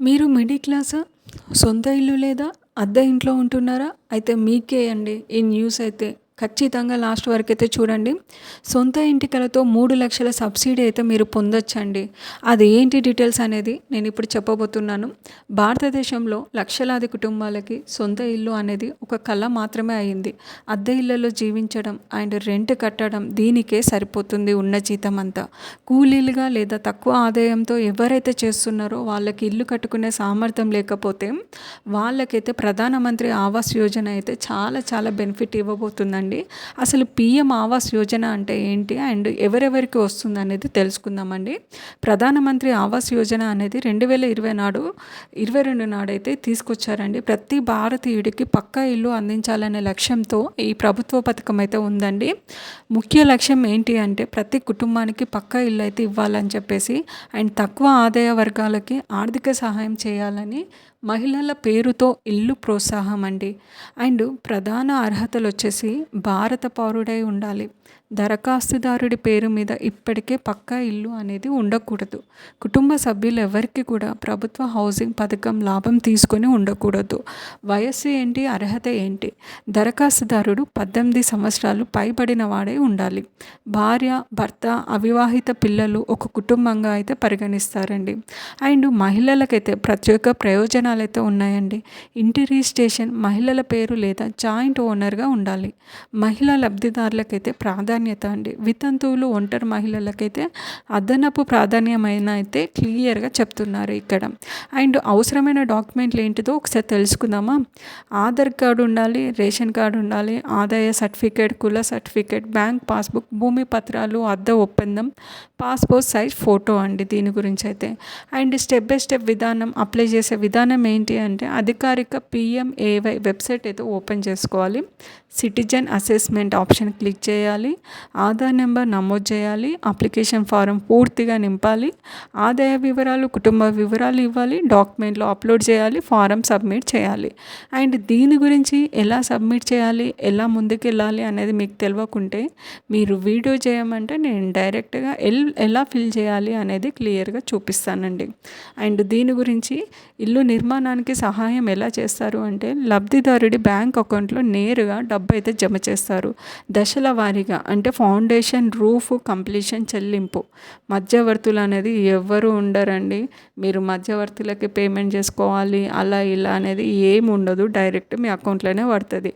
మీరు మిడిల్ క్లాసా సొంత ఇల్లు లేదా అద్దె ఇంట్లో ఉంటున్నారా? అయితే మీకే అండి ఈ న్యూస్ అయితే. ఖచ్చితంగా లాస్ట్ వరకు అయితే చూడండి. సొంత ఇంటికలతో మూడు లక్షల సబ్సిడీ అయితే మీరు పొందొచ్చండి. అది ఏంటి డీటెయిల్స్ అనేది నేను ఇప్పుడు చెప్పబోతున్నాను. భారతదేశంలో లక్షలాది కుటుంబాలకి సొంత ఇల్లు అనేది ఒక కళ మాత్రమే అయింది. అద్దె ఇళ్ళలో జీవించడం అండ్ రెంట్ కట్టడం దీనికే సరిపోతుంది ఉన్న జీతం అంతా కూలీలుగా లేదా తక్కువ ఆదాయంతో ఎవరైతే చేస్తున్నారో వాళ్ళకి ఇల్లు కట్టుకునే సామర్థ్యం లేకపోతే వాళ్ళకైతే ప్రధానమంత్రి ఆవాస్ యోజన అయితే చాలా చాలా బెనిఫిట్ ఇవ్వబోతుందండి. అండి అసలు పిఎం ఆవాస్ యోజన అంటే ఏంటి? అండ్ ఎవరెవరికి వస్తుంది అనేది తెలుసుకుందామండి. ప్రధానమంత్రి ఆవాస్ యోజన అనేది రెండు వేల ఇరవై నాడు ఇరవై రెండు నాడైతే తీసుకొచ్చారండి. ప్రతి భారతీయుడికి పక్కా ఇల్లు అందించాలనే లక్ష్యంతో ఈ ప్రభుత్వ పథకం అయితే ఉందండి. ముఖ్య లక్ష్యం ఏంటి అంటే ప్రతి కుటుంబానికి పక్కా ఇల్లు అయితే ఇవ్వాలని చెప్పేసి అండ్ తక్కువ ఆదాయ వర్గాలకి ఆర్థిక సహాయం చేయాలని మహిళల పేరుతో ఇల్లు ప్రోత్సాహం అండి. అండ్ ప్రధాన అర్హతలు వచ్చేసి భారత పౌరుడై ఉండాలి. దరఖాస్తుదారుడి పేరు మీద ఇప్పటికే పక్కా ఇల్లు అనేది ఉండకూడదు. కుటుంబ సభ్యులు ఎవరికి కూడా ప్రభుత్వ హౌసింగ్ పథకం లాభం తీసుకొని ఉండకూడదు. వయస్సు ఏంటి అర్హత ఏంటి? దరఖాస్తుదారుడు పద్దెనిమిది సంవత్సరాలు పైబడిన వాడే ఉండాలి. భార్య భర్త అవివాహిత పిల్లలు ఒక కుటుంబంగా అయితే పరిగణిస్తారండి. అండ్ మహిళలకైతే ప్రత్యేక ప్రయోజనాలు అయితే ఉన్నాయండి. ఇంటి రిజిస్ట్రేషన్ మహిళల పేరు లేదా జాయింట్ ఓనర్గా ఉండాలి. మహిళా లబ్ధిదారులకైతే ప్రాధాన్యత ప్రాధాన్యత అండి. వితంతువులు ఒంటరి మహిళలకైతే అదనపు ప్రాధాన్యమైన అయితే క్లియర్గా చెప్తున్నారు ఇక్కడ. అండ్ అవసరమైన డాక్యుమెంట్లు ఏంటిదో ఒకసారి తెలుసుకుందామా? ఆధార్ కార్డు ఉండాలి రేషన్ కార్డు ఉండాలి ఆదాయ సర్టిఫికేట్ కుల సర్టిఫికేట్ బ్యాంక్ పాస్బుక్ భూమి పత్రాలు అద్దె ఒప్పందం పాస్పోర్ట్ సైజ్ ఫోటో అండి దీని గురించి అయితే. అండ్ స్టెప్ బై స్టెప్ విధానం అప్లై చేసే విధానం ఏంటి అంటే అధికారిక పిఎంఏవై వెబ్సైట్ అయితే ఓపెన్ చేసుకోవాలి. సిటిజన్ అసెస్మెంట్ ఆప్షన్ క్లిక్ చేయాలి. ఆధార్ నెంబర్ నమోదు చేయాలి అప్లికేషన్ ఫారం పూర్తిగా నింపాలి ఆదాయ వివరాలు కుటుంబ వివరాలు ఇవ్వాలి డాక్యుమెంట్లు అప్లోడ్ చేయాలి ఫారం సబ్మిట్ చేయాలి. అండ్ దీని గురించి ఎలా సబ్మిట్ చేయాలి ఎలా ముందుకెళ్ళాలి అనేది మీకు తెలియకుంటే మీరు వీడియో చేయమంటే నేను డైరెక్ట్గా ఎల్ ఎలా ఫిల్ చేయాలి అనేది క్లియర్గా చూపిస్తానండి. అండ్ దీని గురించి ఇల్లు నిర్మాణానికి సహాయం ఎలా చేస్తారు అంటే లబ్ధిదారుడి బ్యాంక్ అకౌంట్లో నేరుగా డబ్బు అయితే జమ చేస్తారు. దశల వారీగా అంటే ఫౌండేషన్ రూఫ్ కంప్లీషన్ చెల్లింపు. మధ్యవర్తులు అనేది ఎవ్వరు ఉండరండి. మీరు మధ్యవర్తులకి పేమెంట్ చేసుకోవాలి అలా ఇలా అనేది ఏమి ఉండదు. డైరెక్ట్ మీ అకౌంట్లోనే పడుతుంది.